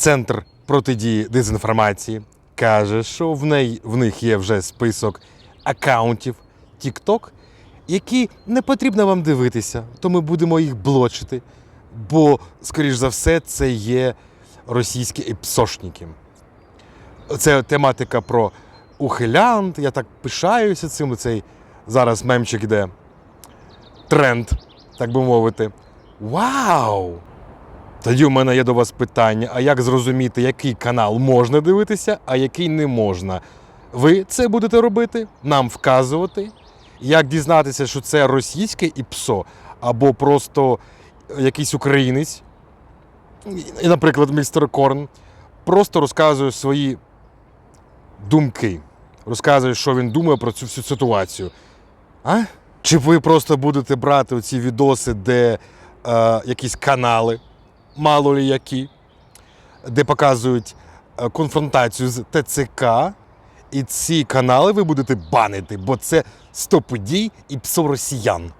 Центр протидії дезінформації каже, що в, неї, в них є вже список акаунтів TikTok, які не потрібно вам дивитися, то ми будемо їх блочити. Бо, скоріш за все, це є російські іпсошники. Це тематика про ухилянт. Я так пишаюся цим. Цей зараз мемчик іде. Тренд, так би мовити. Вау! Тоді у мене є до вас питання: а як зрозуміти, який канал можна дивитися, а який не можна? Ви це будете робити, нам вказувати. Як дізнатися, що це російське ІПСО, або просто якийсь українець, наприклад, містер Корн, просто розказує свої думки, розказує, що він думає про цю всю ситуацію. А? Чи ви просто будете брати оці відоси, де е, якісь канали, мало лі які, де показують е, конфронтацію з ТЦК, і ці канали ви будете банити, бо це стоподій і псо росіян.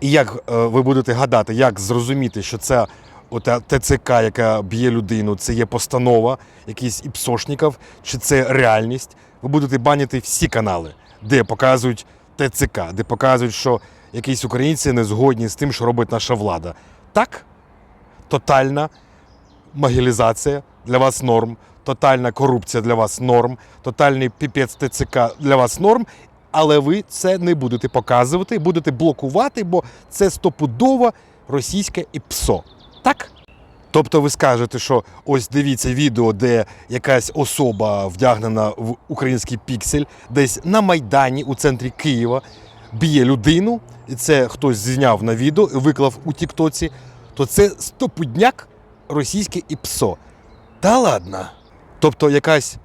І як е, ви будете гадати, як зрозуміти, що це ота ТЦК, яка б'є людину, це є постанова якихось іпсошників, чи це реальність? Ви будете банити всі канали, де показують ТЦК, де показують, що якісь українці не згодні з тим, що робить наша влада. Так? Тотальна могилізація для вас норм, тотальна корупція для вас норм, тотальний піпець ТЦК для вас норм, але ви це не будете показувати, будете блокувати, бо це стопудово російське ІПСО. Так? Тобто ви скажете, що ось дивіться відео, де якась особа вдягнена в український піксель, десь на Майдані у центрі Києва б'є людину, і це хтось зняв на відео і виклав у Тіктоці, то це стопудняк російське ІПСО. Та ладно. Тобто якась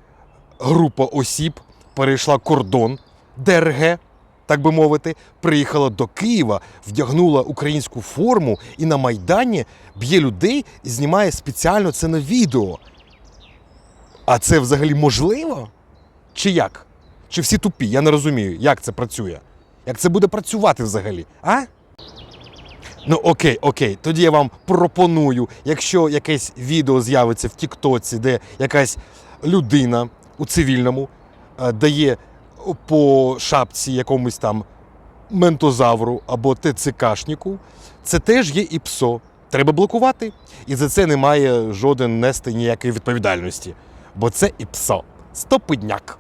група осіб перейшла кордон ДРГ, так би мовити, приїхала до Києва, вдягнула українську форму і на Майдані б'є людей і знімає спеціально це на відео. А це взагалі можливо? Чи як? Чи всі тупі? Я не розумію, як це працює. Як це буде працювати взагалі? А? Ну окей, окей. Тоді я вам пропоную, якщо якесь відео з'явиться в Тіктоці, де якась людина у цивільному е, дає по шапці якомусь там ментозавру або ТЦКшнику, це теж є ІПСО. Треба блокувати. І за це не має жоден нести ніякої відповідальності. Бо це ІПСО. Стопидняк.